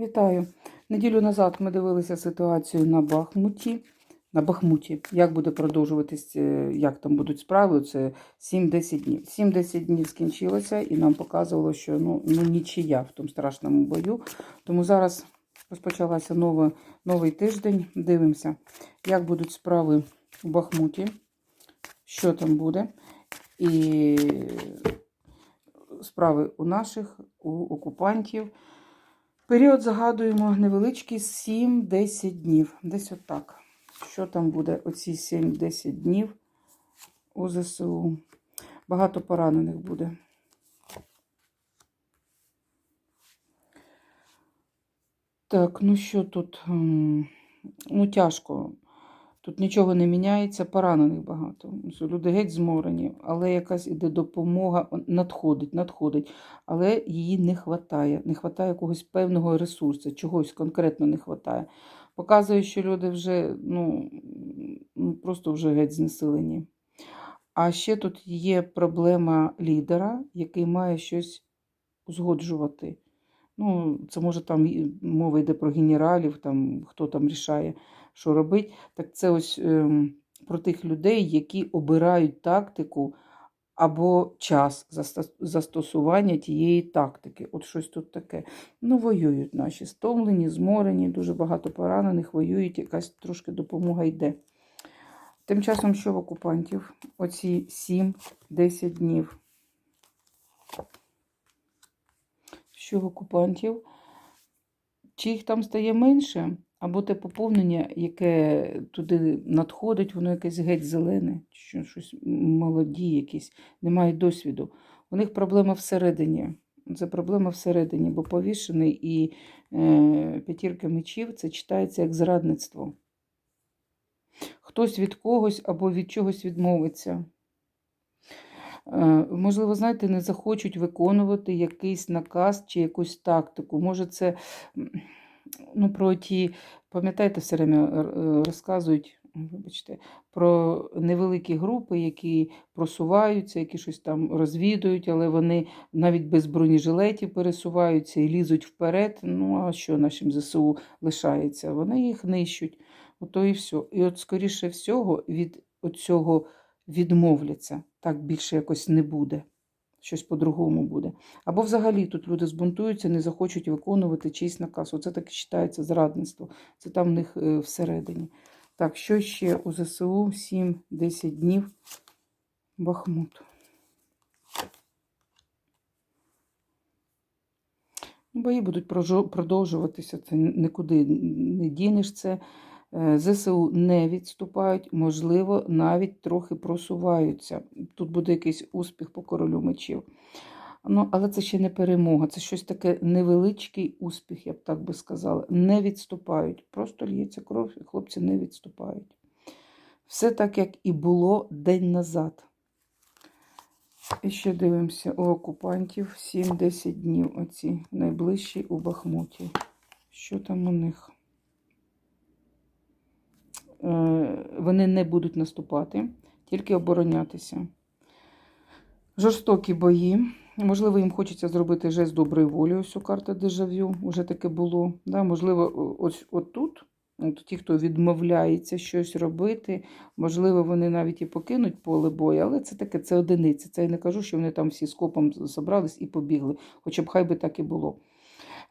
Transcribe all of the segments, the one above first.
Вітаю. Неділю назад ми дивилися ситуацію на Бахмуті. На Бахмуті. Як буде продовжуватись, е, як там будуть справи? Це 7-10 днів. 7-10 днів скінчилося, і нам показувало, що ну, ну нічия в тому страшному бою. Тому зараз розпочалася нова, новий тиждень. Дивимося, як будуть справи у Бахмуті, що там буде. І справи у наших, у окупантів. Період загадуємо невеличкий 7-10 днів. Десь отак. Що там буде оці 7-10 днів у ЗСУ? Багато поранених буде. Так, ну що тут? Ну, тяжко. Тут нічого не міняється, поранених багато. Люди геть зморені, але якась іде допомога, надходить, надходить, але її не вистачає. Не вистачає якогось певного ресурсу, чогось конкретно не вистачає. Показує, що люди вже ну, просто вже геть знесилені. А ще тут є проблема лідера, який має щось узгоджувати. Ну, це може там мова йде про генералів, там хто там рішає, що робить. Так це ось ем, про тих людей, які обирають тактику або час застосування тієї тактики. От щось тут таке. Ну, воюють наші стомлені, зморені, дуже багато поранених, воюють, якась трошки допомога йде. Тим часом, що в окупантів? Оці 7-10 днів. Що в окупантів? Чи їх там стає менше, або те поповнення, яке туди надходить, воно якесь геть зелене, що щось молоді, якісь, не мають досвіду. У них проблема всередині. Це проблема всередині, бо повішений і е, п'ятірка мечів це читається як зрадництво. Хтось від когось або від чогось відмовиться. Е, Можливо, знаєте, не захочуть виконувати якийсь наказ чи якусь тактику. Може, це ну, про ті, пам'ятаєте, все время е, розказують, вибачте, про невеликі групи, які просуваються, які щось там розвідують, але вони навіть без бронежилетів пересуваються і лізуть вперед. Ну, а що нашим ЗСУ лишається? Вони їх нищуть. Ото і все. І от, скоріше всього, від цього відмовляться. Так більше якось не буде. Щось по-другому буде. Або взагалі тут люди збунтуються, не захочуть виконувати чийсь наказ. Оце так і вважається зрадництво. Це там в них е, всередині. Так, що ще у ЗСУ 7-10 днів Бахмут. Бої будуть продовжуватися, це нікуди не дінеш це. Е, ЗСУ не відступають, можливо, навіть трохи просуваються. Тут буде якийсь успіх по королю мечів. Ну, але це ще не перемога, це щось таке невеличкий успіх, я б так би сказала. Не відступають. Просто лється кров, і хлопці не відступають. Все так, як і було день назад. І ще дивимося у окупантів 7-10 днів. Оці найближчі у Бахмуті. Що там у них? Е, Вони не будуть наступати, тільки оборонятися. Жорстокі бої. Можливо, їм хочеться зробити жест доброї волі. Ось у карта дежавю, вже таке було. Да, можливо, ось отут, от ті, хто відмовляється щось робити, можливо, вони навіть і покинуть поле бою, але це таке, це одиниці. Це я не кажу, що вони там всі скопом зібрались і побігли, хоча б хай би так і було.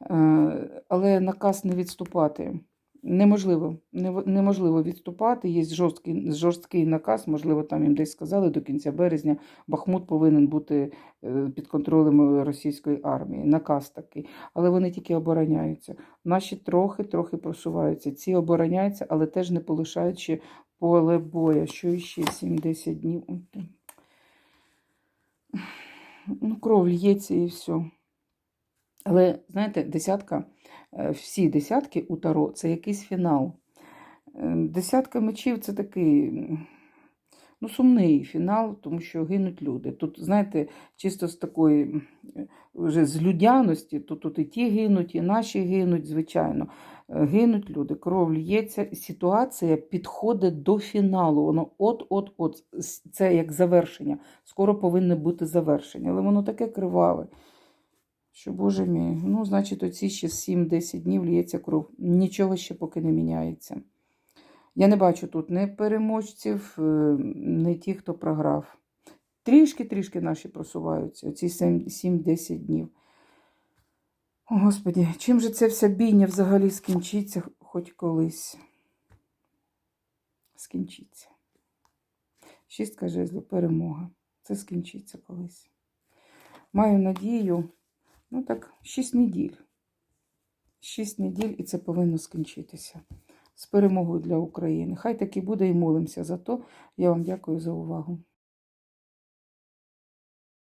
Е, Але наказ не відступати. Неможливо, неможливо відступати. Є жорсткий, жорсткий наказ, можливо, там їм десь сказали до кінця березня. Бахмут повинен бути е, під контролем російської армії. Наказ такий. Але вони тільки обороняються. Наші трохи, трохи просуваються. Ці обороняються, але теж не полишають ще поле боя. Що ще 7-10 днів. Ну, кров лється і все. Але, знаєте, десятка, всі десятки у Таро це якийсь фінал. Е, Десятка мечів це такий ну, сумний фінал, тому що гинуть люди. Тут, знаєте, чисто з такої е, вже з людяності, то тут і ті гинуть, і наші гинуть, звичайно. Е, Гинуть люди, кров лється, ситуація підходить до фіналу. Воно от-от-от. Це як завершення. Скоро повинне бути завершення. Але воно таке криваве Що, Боже мій, ну, значить, оці ще 7-10 днів лється кров. Нічого ще поки не міняється. Я не бачу тут ні переможців, е, ні ті, хто програв. Трішки-трішки наші просуваються, оці 7-10 днів. О, Господі, чим же це вся бійня взагалі скінчиться хоч колись? Скінчиться. Шістка жезлів, перемога. Це скінчиться колись. Маю надію, ну так, 6 неділь. 6 неділь і це повинно скінчитися. З перемогою для України. Хай так і буде і молимося за то. Я вам дякую за увагу.